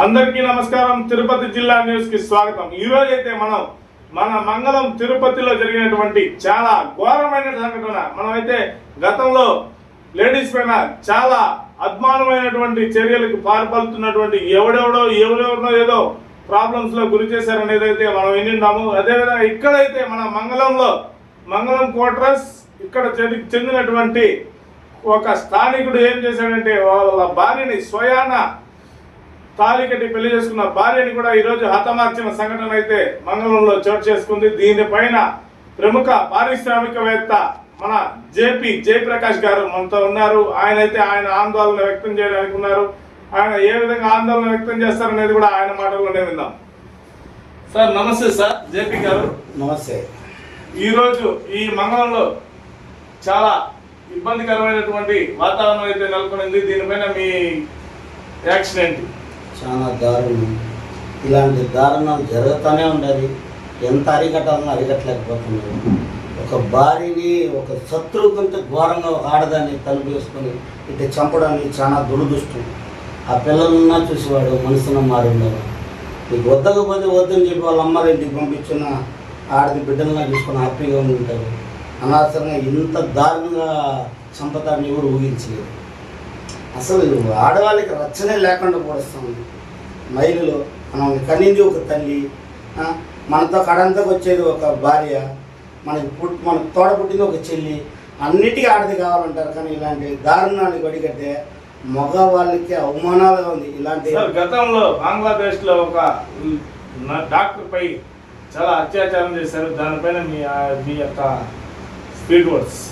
అందరికీ నమస్కారం. తిరుపతి జిల్లా న్యూస్కి స్వాగతం. ఈ రోజు అయితే మనం మన మంగళం తిరుపతిలో జరిగినటువంటి చాలా ఘోరమైన సంఘటన. మనమైతే గతంలో లేడీస్ పైన చాలా అద్మానమైనటువంటి చర్యలకు పాల్పడుతున్నటువంటి ఎవడెవడో ఎవరెవరినో ఏదో ప్రాబ్లమ్స్లో గురి చేశారనేది అయితే మనం వినిన్నాము అదేవిధంగా ఇక్కడైతే మన మంగళంలో మంగళం క్వార్టర్స్ ఇక్కడ చెందినటువంటి ఒక స్థానికుడు ఏం చేశాడంటే వాళ్ళ భార్యని స్వయాన తాళి కట్టి పెళ్ళి చేసుకున్న భార్యని కూడా ఈరోజు హతమార్చిన సంఘటన అయితే మంగళంలో చోటు చేసుకుంది. దీనిపైన ప్రముఖ పారిశ్రామికవేత్త మన జేపీ జయప్రకాష్ గారు మనతో ఉన్నారు. ఆయన అయితే ఆయన ఆందోళన వ్యక్తం చేయడానికి ఉన్నారు. ఆయన ఏ విధంగా ఆందోళన వ్యక్తం చేస్తారనేది కూడా ఆయన మాటల్లోనే విందాం సార్ నమస్తే సార్ జేపీ గారు. నమస్తే. ఈరోజు ఈ మంగళంలో చాలా ఇబ్బందికరమైనటువంటి వాతావరణం అయితే నెలకొనింది. దీనిపైన మీ యాక్షన్ ఏంటి? చాలా దారుణం. ఇలాంటి దారుణాలు జరుగుతూనే ఉండాలి ఎంత అరికట్టాలనో అరికట్టలేకపోతున్నారు. ఒక భార్యని ఒక శత్రువు కంటే ఘోరంగా ఒక ఆడదాన్ని తలుపు వేసుకొని ఇటు చంపడానికి చాలా దురదృష్టం. ఆ పిల్లలన్నా చూసేవాడు మనసున మారి ఉండేవాడు నీకు వద్దకపోతే వద్దని చెప్పి వాళ్ళ అమ్మారి ఇంటికి పంపించిన ఆడది బిడ్డలను తీసుకొని హ్యాపీగా ఉంటారు అనవసరంగా ఇంత దారుణంగా చంపతాన్ని ఎవరు ఊహించలేదు. అసలు ఆడవాళ్ళకి రచ్చనే లేకుండా పోడుస్తుంది మహిళలు మనం కనింది ఒక తల్లి మనతో కడంతకు వచ్చేది ఒక భార్య మనకి పుట్ మన తోడ పుట్టింది ఒక చెల్లి అన్నిటికీ ఆడది కావాలంటారు. కానీ ఇలాంటి దారుణాలు గడిగట్టే మగవాళ్ళకి అవమానాలుగా ఉంది ఇలాంటి గతంలో బంగ్లాదేశ్లో ఒక డాక్టర్ పై చాలా అత్యాచారం చేశారు. దానిపైన మీ మీ యొక్క స్పీడ్ వర్డ్స్.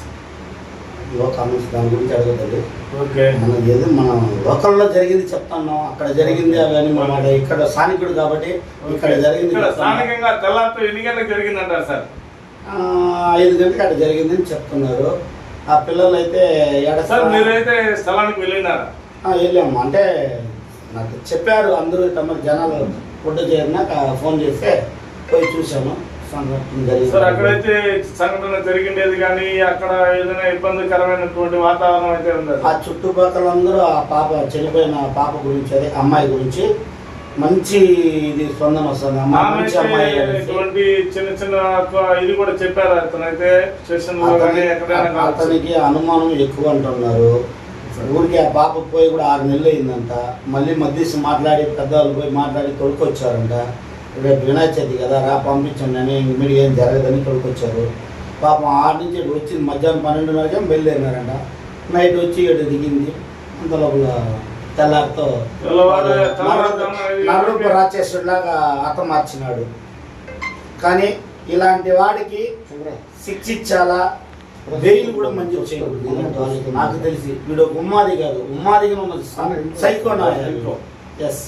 లోకాన్ని దాని గురించి అడగదండి ఓకే మన ఏదో మనం లోకల్లో జరిగింది చెప్తాను అక్కడ జరిగింది అవన్నీ మన ఇక్కడ స్థానికుడు కాబట్టి ఇక్కడ జరిగింది. స్థానికంగా తెల్లారితో ఎన్ని గంటలకు జరిగిందంటారు సార్? ఐదు గంటలకు అక్కడ జరిగిందని చెప్తున్నారు. ఆ పిల్లలు అయితే ఎడ సార్ మీరైతే స్థలానికి వెళ్ళినారా? వెళ్ళాము. అంటే నాకు చెప్పారు అందరూ తమ జనాలు ఫుడ్ చేరినాక ఫోన్ చేస్తే పోయి జరిగింది సార్ అక్కడైతే సంఘటన జరిగిండేది కానీ అక్కడ ఏదైనా ఇబ్బందికరమైనటువంటి వాతావరణం అయితే ఉంది ఆ చుట్టుపక్కల అందరూ ఆ పాప చనిపోయిన పాప గురించి అదే అమ్మాయి గురించి మంచి ఇది స్పందన వస్తుంది. అమ్మాయి. ఇటువంటి చిన్న చిన్న ఇది కూడా చెప్పారు. అతనైతే స్టేషన్. అతనికి అనుమానం ఎక్కువ అంటున్నారు. ఊరికి ఆ పాప పోయి కూడా ఆరు నెలలు అయిందంట. మళ్ళీ మధ్యస్థ మాట్లాడి పెద్దవాళ్ళు పోయి మాట్లాడి తొడుకొచ్చారంట రేపు వినాయక చవితి కదా రా పంపించండి అని ఇమ్మీడియట్ ఏం జరగదని తొడుకొచ్చారు పాపం ఆరు నుంచి ఇటు వచ్చి మధ్యాహ్నం పన్నెండున్నరకే బయలుదేరినారంట. నైట్ వచ్చి ఇటు దిగింది. అంత లోపల తెల్లారితో నరూప రాచేసుడిలాగా అత మార్చినాడు. కానీ ఇలాంటి వాడికి శిక్షించాలా బెయిల్ కూడా చేయకూడదు. ఇలాంటి వాళ్ళకి నాకు తెలిసి వీడు ఉమ్మాది కాదు. ఉమ్మాదిగా మమ్మల్ని సైకో ఎస్